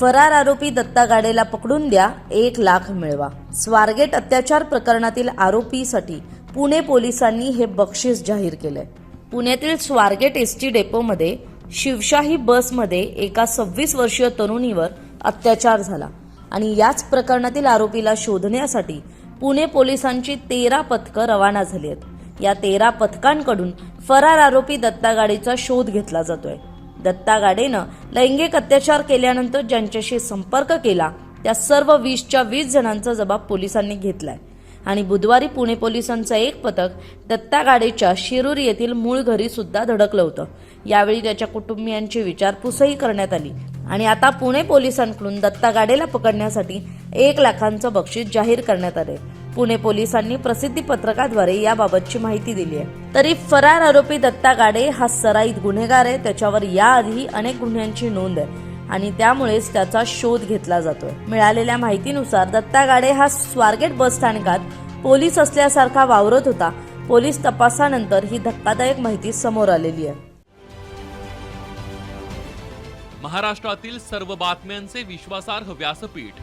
फरार आरोपी दत्ता गाडेला पकडून द्या एक लाख मिळवा. स्वारगेट अत्याचार प्रकरणातील आरोपीसाठी पुणे पोलिसांनी हे बक्षीस जाहीर केलंय. पुण्यातील स्वारगेट एस टी डेपोमध्ये शिवशाही बसमध्ये एका सव्वीस वर्षीय तरुणीवर अत्याचार झाला आणि याच प्रकरणातील आरोपीला शोधण्यासाठी पुणे पोलिसांची तेरा पथकं रवाना झाली आहेत. या तेरा पथकांकडून फरार आरोपी दत्ता गाडीचा शोध घेतला जातोय. दत्ता गाडेनं लैंगिक अत्याचार केल्यानंतर ज्यांच्याशी संपर्क केला त्या सर्व वीसच्या वीस जणांचा जबाब पोलिसांनी घेतलाय. आणि बुधवारी पुणे पोलिसांचं एक पथक दत्ता गाडेच्या शिरूर येथील मूळ घरी सुद्धा धडकलं होतं. यावेळी त्याच्या कुटुंबियांची विचारपूसही करण्यात आली. आणि आता पुणे पोलिसांकडून दत्ता गाडेला पकडण्यासाठी एक लाखांचं बक्षीस जाहीर करण्यात आले पुणे पोलिसांनी प्रसिद्धी पत्रकाद्वारे याबाबतची माहिती दिली आहे. तरी फरार आरोपी दत्ता गाडे हा सराईत गुन्हेगार आहे. त्याच्यावर याआधी अनेक गुन्ह्यांची नोंद आहे आणि त्यामुळेच त्याचा शोध घेतला जातोय. मिळालेल्या माहितीनुसार दत्ता गाडे हा स्वारगेट बस स्थानकात पोलीस असल्यासारखा वावरत होता. पोलीस तपासानंतर ही धक्कादायक माहिती समोर आलेली आहे. महाराष्ट्रातील सर्व बातम्यांचे विश्वासार्ह व्यासपीठ